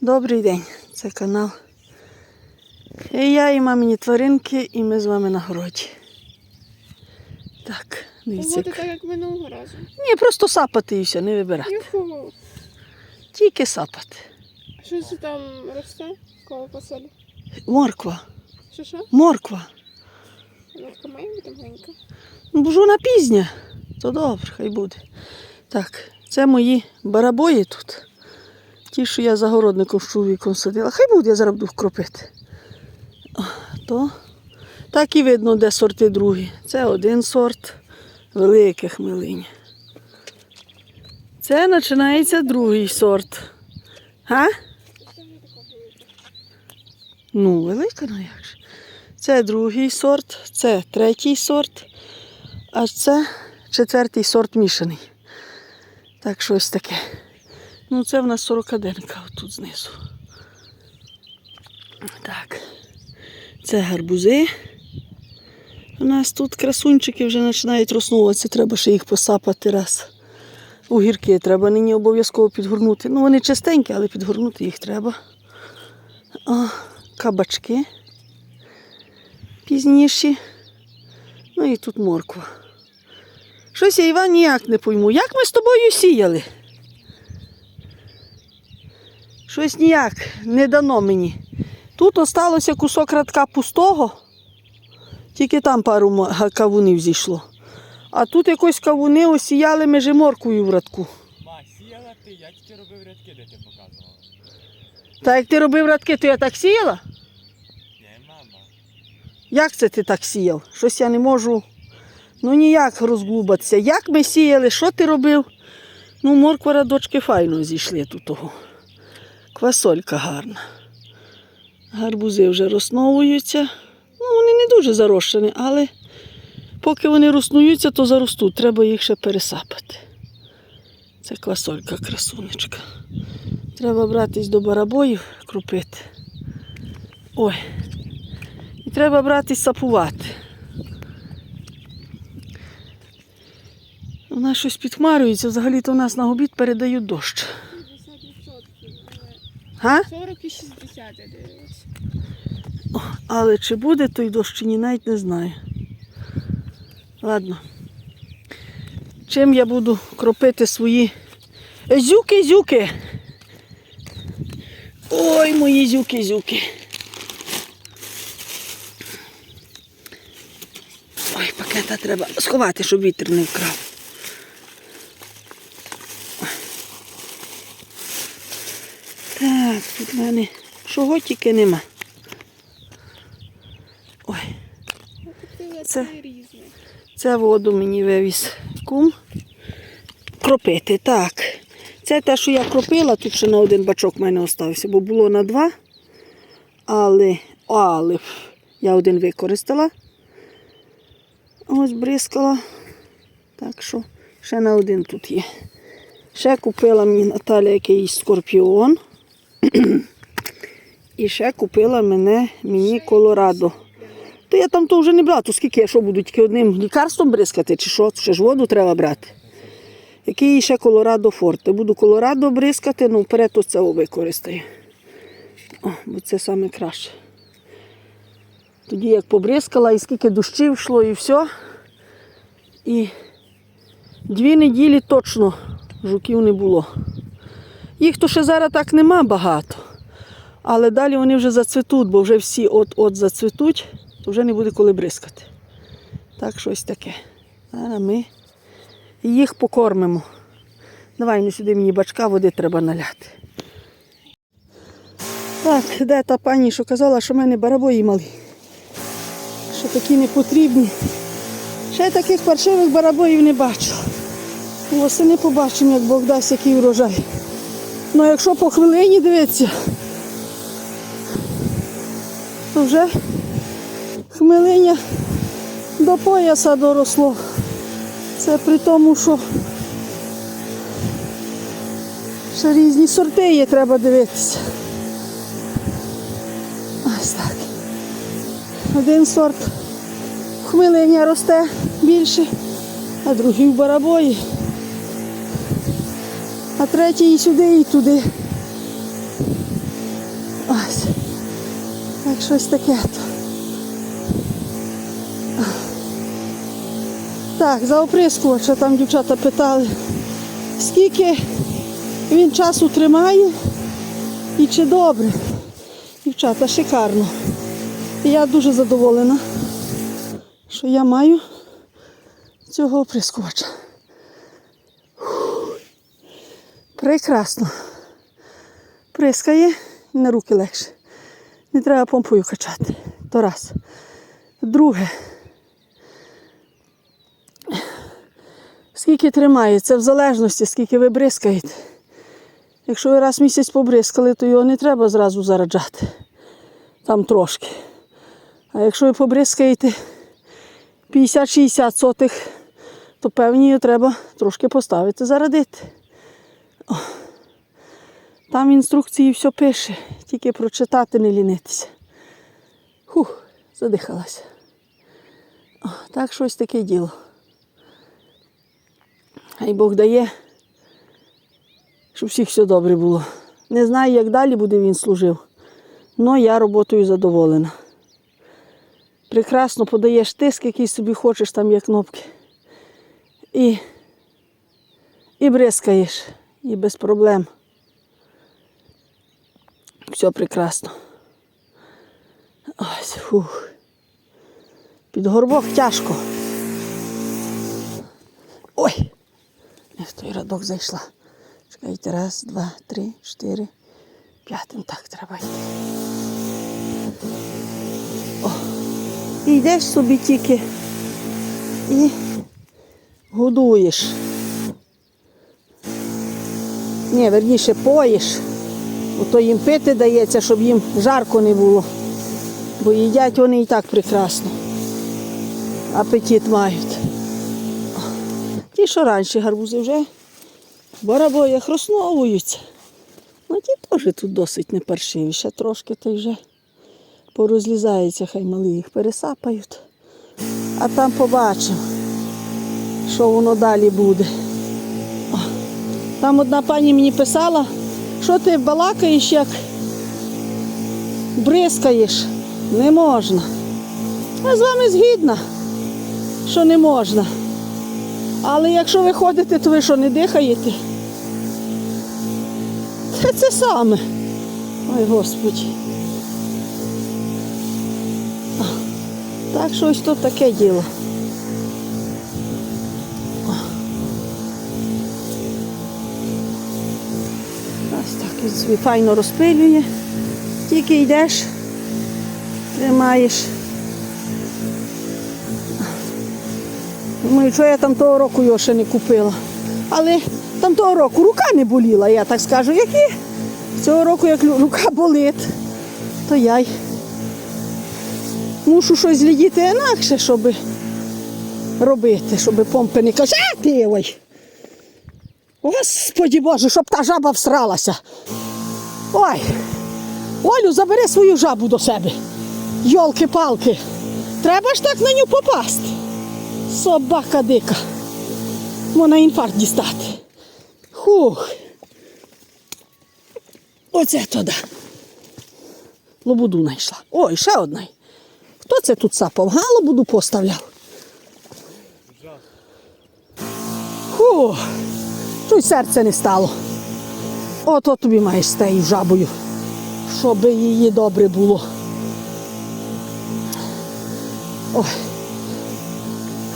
Добрий день, це канал. І я, і мамині тваринки, і ми з вами на городі. Так, дивіться. Як- так, як минулого разу. Ні, просто сапати і все, не вибирати. Юху. Тільки сапати. Що це там росте? Коло поселі? Морква, Що що? морква. Нотка має бути маленька. Ну, бо ж вона пізня. То добре, хай буде. Так, це мої барабої тут. Ті, що я загородником з чоловіком садила. Хай буде, я зараз буду кропити. То так і видно, де сорти другі. Це один сорт велике хмелинь. Це починається другий сорт. Га? Ну, велика, ну як же. Це другий сорт, це третій сорт, а це четвертий сорт мішаний. Так, щось таке. Ну, це в нас 41 тут знизу. Так. Це гарбузи. У нас тут красунчики вже починають роснуватися, треба ще їх посапати раз. Огірки треба нині обов'язково підгорнути. Ну, вони чистенькі, але підгорнути їх треба. А, кабачки пізніші. Ну і тут морква. Щось я Іван ніяк не пойму. Як ми з тобою сіяли? Щось ніяк не дано мені. Тут осталося кусок радка пустого, тільки там пару кавунів зійшло. А тут якось кавуни осіяли межи морквою в радку. Ма, сіяла ти, я тільки робив рядки, де ти показувала. Та як ти робив радки, то я так сіяла? Ні, мама. Як це ти так сіяв? Щось я не можу. Ну ніяк розглубатися. Як ми сіяли, що ти робив? Ну, морква радочки файно зійшли тут того. Квасолька гарна. Гарбузи вже розновуються. Ну, вони не дуже зарощені, але поки вони роснуються, то заростуть. Треба їх ще пересапати. Це квасолька красунечка. Треба братись до барабоїв, крупити. Ой. І треба брати сапувати. Нас щось підхмарюється, взагалі-то у нас на обід передають дощ. 50%. Га? 40 і 60 я дивилась. Але чи буде той дощ, чи ні, навіть не знаю. Ладно. Чим я буду кропити свої зюки-зюки? Ой, мої зюки-зюки. Ой, пакета треба сховати, щоб вітер не вкрав. Так, тут в мене чого тільки нема. Ой, Це- це воду мені вивіз кум. Кропити, так. Це те, що я кропила, тут ще на один бачок в мене остався, бо було на два. Але, але я один використала. Ось бризкала. Так що ще на один тут є. Ще купила мені Наталя якийсь скорпіон. І ще купила мене, мені Колорадо. То я там то вже не брала, то скільки я що буду тільки одним лікарством бризкати, чи що, ще ж воду треба брати. Який ще Колорадо Форте. Буду Колорадо бризкати, ну вперед то це використаю. О, бо це саме краще. Тоді як побризкала, і скільки дощів йшло, і все. І дві неділі точно жуків не було. Їх то ще зараз так нема багато. Але далі вони вже зацвітуть, бо вже всі от-от зацвітуть, то вже не буде коли бризкати. Так, щось таке. Зараз ми їх покормимо. Давай ну сюди мені бачка, води треба наляти. Так, де та пані, що казала, що в мене барабої малі. Що такі не потрібні. Ще таких паршивих барабоїв не бачу. Восени побачимо, як Бог дасть який врожай. Ну якщо по хвилині дивитися, то вже хмелиня до пояса доросло. Це при тому, що ще різні сорти є, треба дивитися. Ось так. Один сорт хмелиня росте більше, а другий в барабої. А третій і сюди, і туди. Ось. Так щось таке. то. Так, за оприскувача там дівчата питали, скільки він часу тримає і чи добре. Дівчата, шикарно. Я дуже задоволена, що я маю цього оприскувача. Фух. Прекрасно. Прискає і на руки легше. Не треба помпою качати. То раз. Друге. Скільки тримає, це в залежності, скільки ви бризкаєте. Якщо ви раз в місяць побризкали, то його не треба зразу зараджати. Там трошки. А якщо ви побризкаєте 50-60 сотих, то певні його треба трошки поставити, зарадити. Там інструкції все пише, тільки прочитати не лінитися. Хух, задихалася. Так щось таке діло. Хай Бог дає, щоб всіх все добре було. Не знаю, як далі буде він служив, але я роботою задоволена. Прекрасно подаєш тиск, який собі хочеш, там є кнопки. І, і бризкаєш, і без проблем. Все прекрасно. Ось, фух. Під горбок тяжко. Ой! Не в той радок зайшла. Чекайте, раз, два, три, чотири, п'ятим так треба йти. О. І йдеш собі тільки і годуєш. Ні, верніше поїш. Ото їм пити дається, щоб їм жарко не було. Бо їдять вони і так прекрасно. Апетит мають. Ті, що раніше гарбузи вже в барабоях розновуються. Ну ті теж тут досить не паршиві. Ще трошки та й вже порозлізаються, хай мали їх пересапають. А там побачимо, що воно далі буде. Там одна пані мені писала, що ти балакаєш, як бризкаєш. Не можна. Я з вами згідна, що не можна. Але якщо ви ходите, то ви що не дихаєте? Це це саме. Ой, Господі. Так що ось тут таке діло. Собі файно розпилює. Тільки йдеш, тримаєш. Думаю, що я там того року його ще не купила. Але там того року рука не боліла, я так скажу. Які цього року, як рука болить, то я й мушу щось глядіти інакше, щоб робити, щоб помпи не качати. Ой. Господі Боже, щоб та жаба всралася. Ой, Олю, забери свою жабу до себе. Йолки-палки. Треба ж так на нього попасти. Собака дика. Можна інфаркт дістати. Хух. Оце туди. Лобуду знайшла. Ой, ще одна. Хто це тут сапав? Га, лобуду поставляв. Фух. Чуть серце не стало. Ото тобі маєш з тією жабою, щоб її добре було. Ой.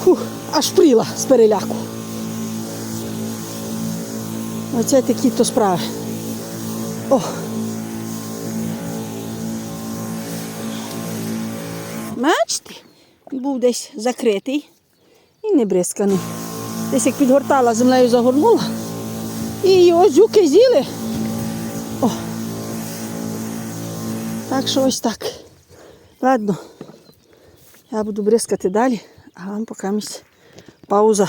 Фух, аж пріла з переляку. Оце такі то справи. О. Бачите, був десь закритий і не бризканий. Десь як підгортала, землею загорнула. І його зюки з'їли. О. Так що ось так. Ладно. Я буду бризкати далі, а вам поки пауза.